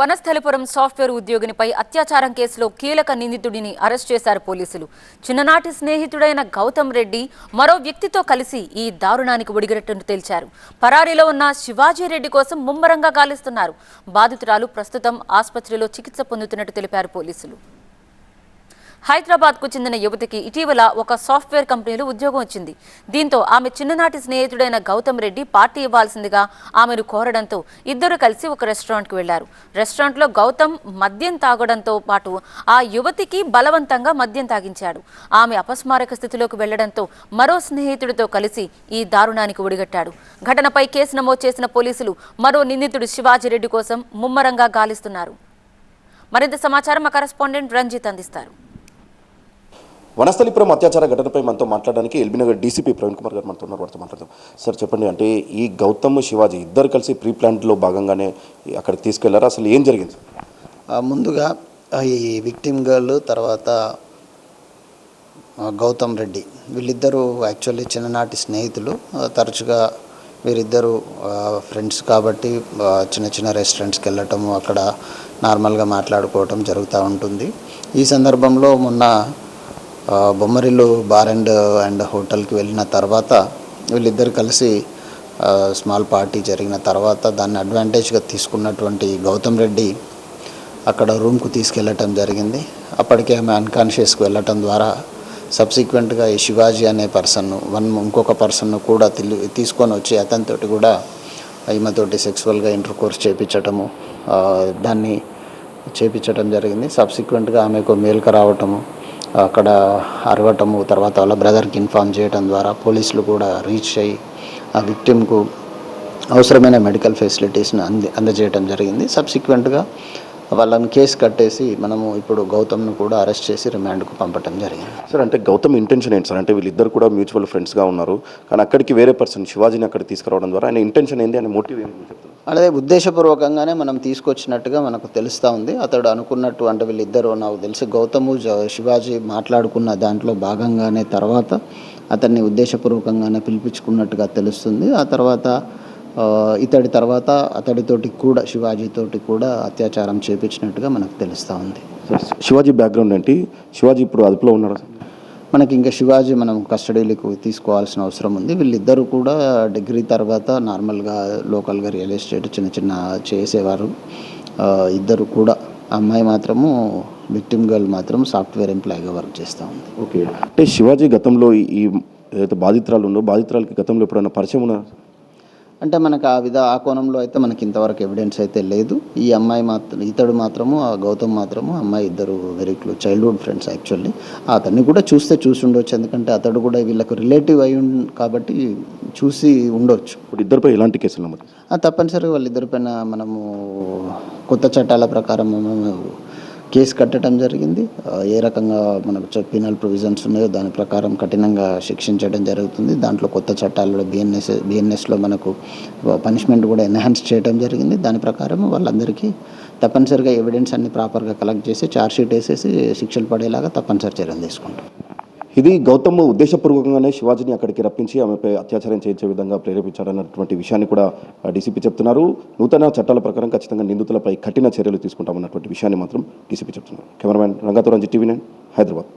Vanasthalipuram software ఉద్యోగినిపై అత్యాచారం కేసులో కీలక నిందితుడిని అరెస్ట్ చేశారు పోలీసులు. చిన్ననాటి స్నేహితుడైన గౌతమ్ రెడ్డి మరో వ్యక్తితో కలిసి ఈ దారుణానికి ఒడిగినట్టు తేల్చారు. పరారీలో ఉన్న శివాజీ రెడ్డి కోసం ముమ్మరంగా గాలిస్తున్నారు. బాధితురాలు ప్రస్తుతం ఆసుపత్రిలో చికిత్స పొందుతున్నట్టు తెలిపారు పోలీసులు. హైదరాబాద్కు చెందిన యువతికి ఇటీవల ఒక సాఫ్ట్వేర్ కంపెనీలో ఉద్యోగం వచ్చింది. దీంతో ఆమె చిన్ననాటి స్నేహితుడైన గౌతమ్ రెడ్డి పార్టీ ఇవ్వాల్సిందిగా ఆమెను కోరడంతో ఇద్దరు కలిసి ఒక రెస్టారెంట్కి వెళ్ళారు. రెస్టారెంట్లో గౌతమ్ మద్యం తాగడంతో పాటు ఆ యువతికి బలవంతంగా మద్యం తాగించాడు. ఆమె అపస్మారక స్థితిలోకి వెళ్ళడంతో మరో స్నేహితుడితో కలిసి ఈ దారుణానికి ఒడిగట్టాడు. ఘటనపై కేసు నమోదు చేసిన పోలీసులు మరో నిందితుడు శివాజీరెడ్డి కోసం ముమ్మరంగా గాలిస్తున్నారు. మరింత సమాచారం మా కరెస్పాండెంట్ రంజిత్ అందిస్తారు. వనస్థలిపురం అత్యాచార ఘటనపై మనతో మాట్లాడడానికి ఎల్బీనగర్ డీసీపీ ప్రవీణ్ కుమార్ గారు మనతో ఉన్నారు వారితో మాట్లాడదాం. సార్ చెప్పండి అంటే ఈ గౌతమ్ శివాజీ ఇద్దరు కలిసి ప్రీ ప్లాన్లో భాగంగానే అక్కడికి తీసుకెళ్ళారు? అసలు ఏం జరిగింది? ముందుగా ఈ విక్టిమ్ గర్ల్ తర్వాత గౌతమ్ రెడ్డి వీళ్ళిద్దరూ యాక్చువల్లీ చిన్ననాటి స్నేహితులు. తరచుగా వీరిద్దరూ ఫ్రెండ్స్ కాబట్టి చిన్న చిన్న రెస్టారెంట్స్కి వెళ్ళటం అక్కడ నార్మల్గా మాట్లాడుకోవటం జరుగుతూ ఉంటుంది. ఈ సందర్భంలో మొన్న బొమ్మరిలో బార్ అండ్ అండ్ హోటల్కి వెళ్ళిన తర్వాత వీళ్ళిద్దరు కలిసి స్మాల్ పార్టీ జరిగిన తర్వాత దాన్ని అడ్వాంటేజ్గా తీసుకున్నటువంటి గౌతమ్ రెడ్డి అక్కడ రూమ్కు తీసుకెళ్ళటం జరిగింది. అప్పటికే ఆమె అన్కాన్షియస్కి వెళ్ళటం ద్వారా సబ్సిక్వెంట్గా ఈ శివాజీ అనే పర్సన్ వన్ ఇంకొక పర్సన్ను కూడా తిల్లి తీసుకొని వచ్చి అతనితోటి కూడా ఈమెతోటి సెక్సువల్గా ఇంటర్ కోర్స్ చేయించటము దాన్ని చేపించటం జరిగింది. సబ్సిక్వెంట్గా ఆమెకు మేల్క రావటము అక్కడ అరవటము తర్వాత వాళ్ళ బ్రదర్కి ఇన్ఫామ్ చేయడం ద్వారా పోలీసులు కూడా రీచ్ అయ్యి ఆ విక్టిమ్కు అవసరమైన మెడికల్ ఫెసిలిటీస్ని అంది అందజేయడం జరిగింది. సబ్సిక్వెంట్గా వాళ్ళని కేసు కట్టేసి మనము ఇప్పుడు గౌతమ్ను కూడా అరెస్ట్ చేసి రిమాండ్కు పంపటం జరిగింది. సార్ అంటే గౌతమ్ ఇంటెన్షన్ ఏంటి సార్? అంటే వీళ్ళిద్దరు కూడా మ్యూచువల్ ఫ్రెండ్స్గా ఉన్నారు. కానీ అక్కడికి వేరే పర్సన్ శివాజీని అక్కడ తీసుకురావడం ద్వారా ఆయన ఇంటెన్షన్ ఏంది ఆయన మోటివ్ ఏమి చెప్తారు అలాగే ఉద్దేశపూర్వకంగానే మనం తీసుకొచ్చినట్టుగా మనకు తెలుస్తూ ఉంది. అతడు అనుకున్నట్టు అంటే వీళ్ళిద్దరూ నాకు తెలిసి. గౌతము జ- శివాజీ మాట్లాడుకున్న దాంట్లో భాగంగానే తర్వాత అతన్ని ఉద్దేశపూర్వకంగానే పిలిపించుకున్నట్టుగా తెలుస్తుంది. ఆ తర్వాత ఇతడి తర్వాత అతడితోటి కూడా శివాజీతోటి కూడా అత్యాచారం చేపించినట్టుగా మనకు తెలుస్తూ ఉంది. శివాజీ బ్యాక్గ్రౌండ్ ఏంటి? శివాజీ ఇప్పుడు అదుపులో ఉన్నారా మనకి ఇంకా శివాజీ మనం కస్టడీలకు తీసుకోవాల్సిన అవసరం ఉంది. వీళ్ళిద్దరూ కూడా డిగ్రీ తర్వాత నార్మల్గా లోకల్గా రియల్ ఎస్టేట్ చిన్న చిన్న చేసేవారు. ఇద్దరు కూడా అమ్మాయి మాత్రము విక్టిమ్ గర్ల్ మాత్రం సాఫ్ట్వేర్ ఎంప్లాయీగా వర్క్ చేస్తూ ఉంది. ఓకే. అంటే శివాజీ గతంలో ఈ- ఈ ఏదైతే బాధితురాలు ఉందో బాధితురాలకి గతంలో ఎప్పుడైనా పరిచయం ఉన్నా? అంటే మనకు ఆ విధ ఆ కోణంలో అయితే మనకి ఇంతవరకు ఎవిడెన్స్ అయితే లేదు. ఈ అమ్మాయి మాత్రం ఇతడు మాత్రము ఆ గౌతమ్ మాత్రము అమ్మాయి ఇద్దరు very close childhood friends actually అతన్ని కూడా చూస్తే చూసి ఉండొచ్చు. ఎందుకంటే అతడు కూడా వీళ్ళకు రిలేటివ్ అయి కాబట్టి చూసి ఉండొచ్చు. ఇప్పుడు ఇద్దరిపై ఎలాంటి కేసులు తప్పనిసరిగా వాళ్ళిద్దరిపైన మనము కొత్త చట్టాల ప్రకారం కేసు కట్టడం జరిగింది. ఏ రకంగా మనకు పీనల్ ప్రొవిజన్స్ ఉన్నాయో దాని ప్రకారం కఠినంగా శిక్షించడం జరుగుతుంది. దాంట్లో కొత్త చట్టాలలో బిఎన్ఎస్ బిఎన్ఎస్లో మనకు పనిష్మెంట్ కూడా ఎన్హాన్స్ చేయడం జరిగింది. దాని ప్రకారం వాళ్ళందరికీ తప్పనిసరిగా ఎవిడెన్స్ అన్ని ప్రాపర్గా కలెక్ట్ చేసి ఛార్జ్షీట్ వేసేసి శిక్షలు పడేలాగా తప్పనిసరి చర్యలు తీసుకుంటాం. ఇది గౌతమ్ ఉద్దేశపూర్వకంగానే శివాజీని అక్కడికి రప్పించి ఆమెపై అత్యాచారం చేయించే విధంగా ప్రేరేపించారన్నటువంటి విషయాన్ని కూడా డీసీపీ చెప్తున్నారు. నూతన చట్టాల ప్రకారం ఖచ్చితంగా నిందితులపై కఠిన చర్యలు తీసుకుంటామన్నటువంటి విషయాన్ని మాత్రం డీసీపీ చెప్తున్నారు. కెమెరామ్యాన్ రంగాతో రంజిత్ టీవీ నైన్ హైదరాబాద్.